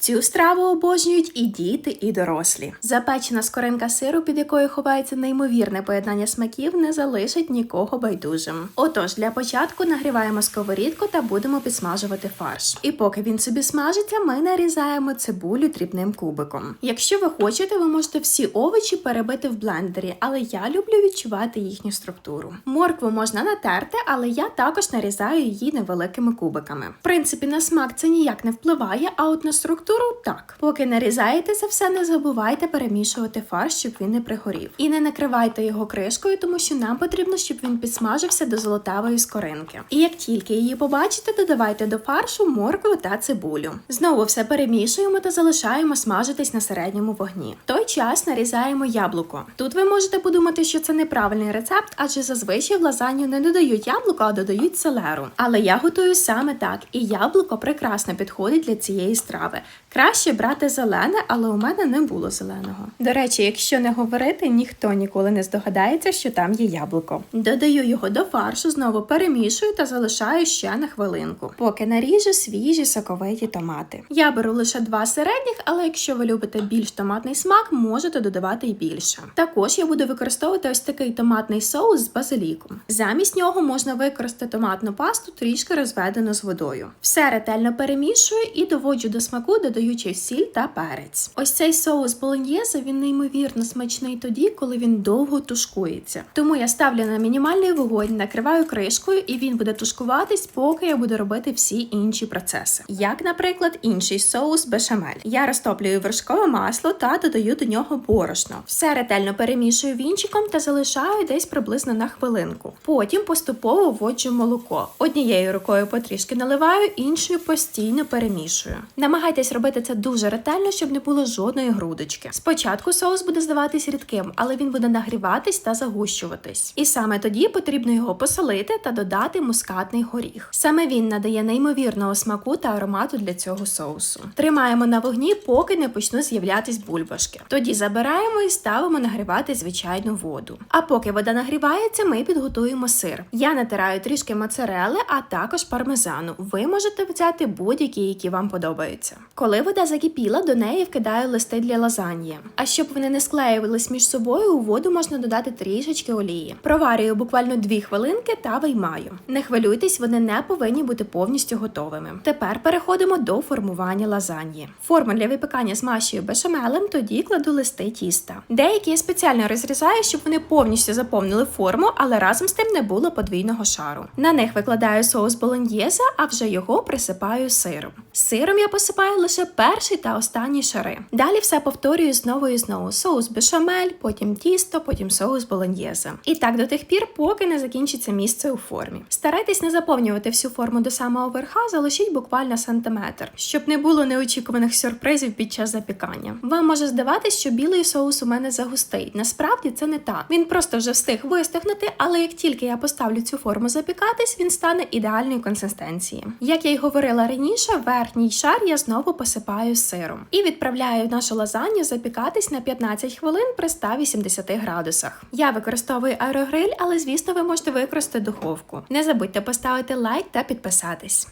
Цю страву обожнюють і діти, і дорослі. Запечена скоринка сиру, під якою ховається неймовірне поєднання смаків, не залишить нікого байдужим. Отож, для початку нагріваємо сковорідку та будемо підсмажувати фарш. І поки він собі смажиться, ми нарізаємо цибулю дрібним кубиком. Якщо ви хочете, ви можете всі овочі перебити в блендері, але я люблю відчувати їхню структуру. Моркву можна натерти, але я також нарізаю її невеликими кубиками. В принципі, на смак це ніяк не впливає, а от на структуру так. Поки нарізаєте це все, не забувайте перемішувати фарш, щоб він не пригорів. І не накривайте його кришкою, тому що нам потрібно, щоб він підсмажився до золотавої скоринки. І як тільки її побачите, додавайте до фаршу моркву та цибулю. Знову все перемішуємо та залишаємо смажитись на середньому вогні. В той час нарізаємо яблуко. Тут ви можете подумати, що це неправильний рецепт, адже зазвичай в лазанью не додають яблуко, а додають селеру. Але я готую саме так, і яблуко прекрасно підходить для цієї страви. Краще брати зелене, але у мене не було зеленого. До речі, якщо не говорити, ніхто ніколи не здогадається, що там є яблуко. Додаю його до фаршу, знову перемішую та залишаю ще на хвилинку, поки наріжу свіжі соковиті томати. Я беру лише два середніх, але якщо ви любите більш томатний смак, можете додавати й більше. Також я буду використовувати ось такий томатний соус з базиліком. Замість нього можна використати томатну пасту, трішки розведену з водою. Все ретельно перемішую і доводжу до смаку, додаючи сіль та перець. Ось цей соус болоньєзе, він неймовірно смачний тоді, коли він довго тушкується. Тому я ставлю на мінімальний вогонь, накриваю кришкою, і він буде тушкуватись, поки я буду робити всі інші процеси. Як, наприклад, інший соус бешамель. Я розтоплюю вершкове масло та додаю до нього борошно. Все ретельно перемішую вінчиком та залишаю десь приблизно на хвилинку. Потім поступово вводжу молоко. Однією рукою потрішки наливаю, іншою постійно перемішую. Намагайтесь робити це дуже ретельно, щоб не було жодної грудочки. Спочатку соус буде здаватись рідким, але він буде нагріватись та загущуватись. І саме тоді потрібно його посолити та додати мускатний горіх. Саме він надає неймовірного смаку та аромату для цього соусу. Тримаємо на вогні, поки не почнуть з'являтись бульбашки. Тоді забираємо і ставимо нагрівати звичайну воду. А поки вода нагрівається, ми підготуємо сир. Я натираю трішки моцарели, а також пармезану. Ви можете взяти будь-які, які вам подобаються. Коли вода закипіла, до неї вкидаю листи для лазаньї. А щоб вони не склеювались між собою, у воду можна додати трішечки олії. Проварюю буквально 2 хвилинки та виймаю. Не хвилюйтесь, вони не повинні бути повністю готовими. Тепер переходимо до формування лазаньї. Форму для випікання змащую бешамелем, тоді кладу листи тіста. Деякі я спеціально розрізаю, щоб вони повністю заповнили форму, але разом з тим не було подвійного шару. На них викладаю соус болоньєза, а вже його присипаю сиром. Сиром я посипаю лише перший та останній шари. Далі все повторюю знову і знову: соус бешамель, потім тісто, потім соус болоньєза. І так до тих пір, поки не закінчиться місце у формі. Старайтесь не заповнювати всю форму до самого верха, залишіть буквально сантиметр, щоб не було неочікуваних сюрпризів під час запікання. Вам може здаватись, що білий соус у мене загустий. Насправді це не так. Він просто вже встиг вистигнути, але як тільки я поставлю цю форму запікатись, він стане ідеальної консистенції. Як я й говорила раніше, верхній шар я знову посипаю сиром і відправляю нашу лазанью запікатись на 15 хвилин при 180 градусах. Я використовую аерогриль, але звісно, ви можете використати духовку. Не забудьте поставити лайк та підписатись.